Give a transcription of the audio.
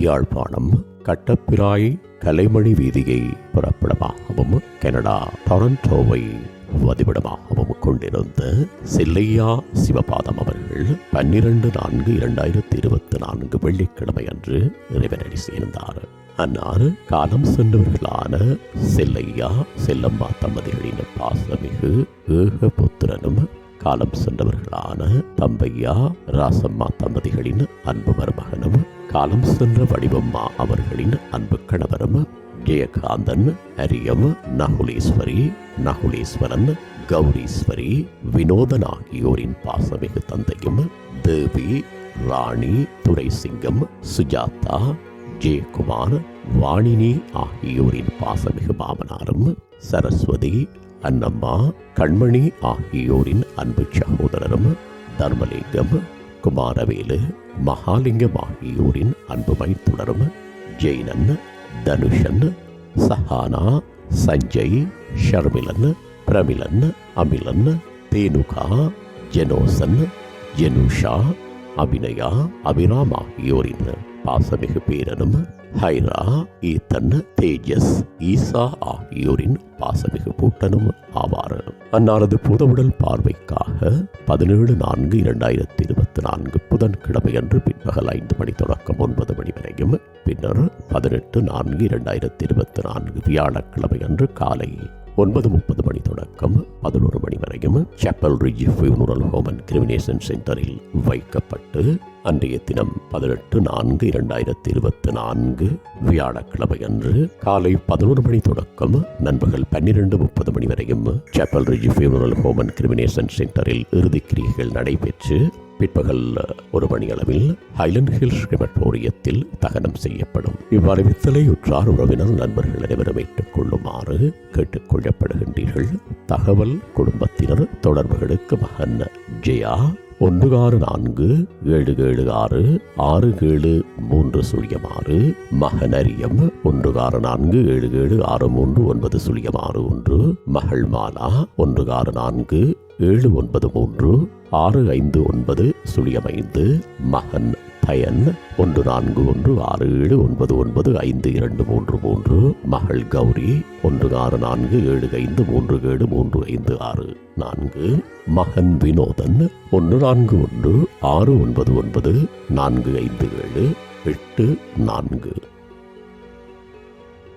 யாழ்ப்பாணம் கட்டப்பிராய் கலைமணி வீதியை புறப்படமாகவும் கனடா டொரண்டோவை வதிவிடமாகவும் கொண்டிருந்த செல்லையா சிவபாதம் அவர்கள் பன்னிரண்டு நான்கு இரண்டாயிரத்தி இருபத்தி நான்கு வெள்ளிக்கிழமை அன்று இறைவனடி சேர்ந்தார். அன்னார் காலம் சென்றவர்களான செல்லையா செல்லம்மா தம்பதிகளின் பாசமிகு ஏகபுத்திரனும் காலம் சென்றவர்களான தம்பையா ராசம்மா தம்பதிகளின் அன்பு மருமகனும் காலம் சென்ற வடிவம்மா அவர்களின் அன்பு கணவரும் ஜெயகாந்தன் அரியம் நகுலீஸ்வரி நகுலீஸ்வரன் கௌரீஸ்வரி வினோதன் ஆகியோரின் பாசமிகு தந்தையும் தேவி ராணி துரைசிங்கம் சுஜாதா ஜெயக்குமார் வாணினி ஆகியோரின் பாசமிகு மாமனாரும் சரஸ்வதி அன்னம்மா கண்மணி ஆகியோரின் அன்பு சகோதரரும் தர்மலிங்கம் குமாரவேலு மகாலிங்கம் ஆகியோரின் அன்பு மைத்துனரும் ஜெயினன் தனுஷன் சஹானா சஞ்சய் ஷர்மிலன் பிரமிலன் அமிலன் தேனுகா ஜெனோசன் ஜெனுஷா அபிநயா அபிராம் ஆகியோரின் பாசமிகு பேரனும் ஹைரா ஈத்தன் தேஜஸ் ஈசா ஆகியோரின் பாசமிகு பூட்டனும் ஆவார். அன்னாரது புதவுடல் பார்வைக்காக பதினேழு நான்கு இரண்டாயிரத்தி இருபத்தி நான்கு புதன்கிழமையன்று பிற்பகல் ஐந்து மணி தொடக்கம் ஒன்பது மணி வரையும் பின்னர் பதினெட்டு நான்கு இரண்டாயிரத்தி இருபத்தி நான்கு வியாழக்கிழமை அன்று காலை ஒன்பது முப்பது மணி தொடக்கம் பதினோரு மணி வரையும் Chapel Ridge funeral home and cremation சென்டரில் வைக்கப்பட்டு அன்றைய தினம் பதினெட்டு நான்கு இரண்டாயிரத்தி இருபத்தி நான்கு வியாழக்கிழமை அன்று காலை பதினோரு மணி தொடக்கம் நண்பகல் பன்னிரண்டு முப்பது மணி வரையும் Chapel Ridge funeral home and cremation சென்டரில் இறுதிக் கிரியைகள் நடைபெற்று பிற்பகல் ஒரு மணி அளவில் ஹைலண்ட் ஹில்ஸ் கிரிமட்டோரியத்தில் தகனம் செய்யப்படும். இவ்வறிவித்தலை உற்றார் உறவினர் நண்பர்கள் அனைவரும் ஏற்றுக் கொள்ளுமாறு கேட்டுக்கொள்ளப்படுகின்றீர்கள். தகவல் குடும்பத்தினர் தொடர்புகளுக்கு மகன் ஜெயா. ஒன்று ஆறு நான்கு ஏழு ஏழு ஆறு ஆறு ஏழு மூன்று சுழியம் ஆறு மகனரியம் ஒன்று ஆறு நான்கு ஏழு ஏழு ஆறு மூன்று ஒன்பது சுழியம் ஆறு ஒன்று. மகள் மாலா ஒன்று ஆறு நான்கு ஏழு ஒன்பது மூன்று ஆறு ஐந்து ஒன்பது சுழியம் ஐந்து மகன் பயன். ஒன்று நான்கு ஒன்று ஆறு ஏழு ஒன்பது ஒன்பது ஐந்து இரண்டு மூன்று மூன்று. மகள் கௌரி ஒன்று ஆறு நான்கு ஏழு ஐந்து மூன்று ஏழு மூன்று ஐந்து ஆறு. நான்கு. மகன் வினோதன் ஒன்று நான்கு ஒன்று ஆறு ஒன்பது ஒன்பது நான்கு ஐந்து ஏழு எட்டு நான்கு.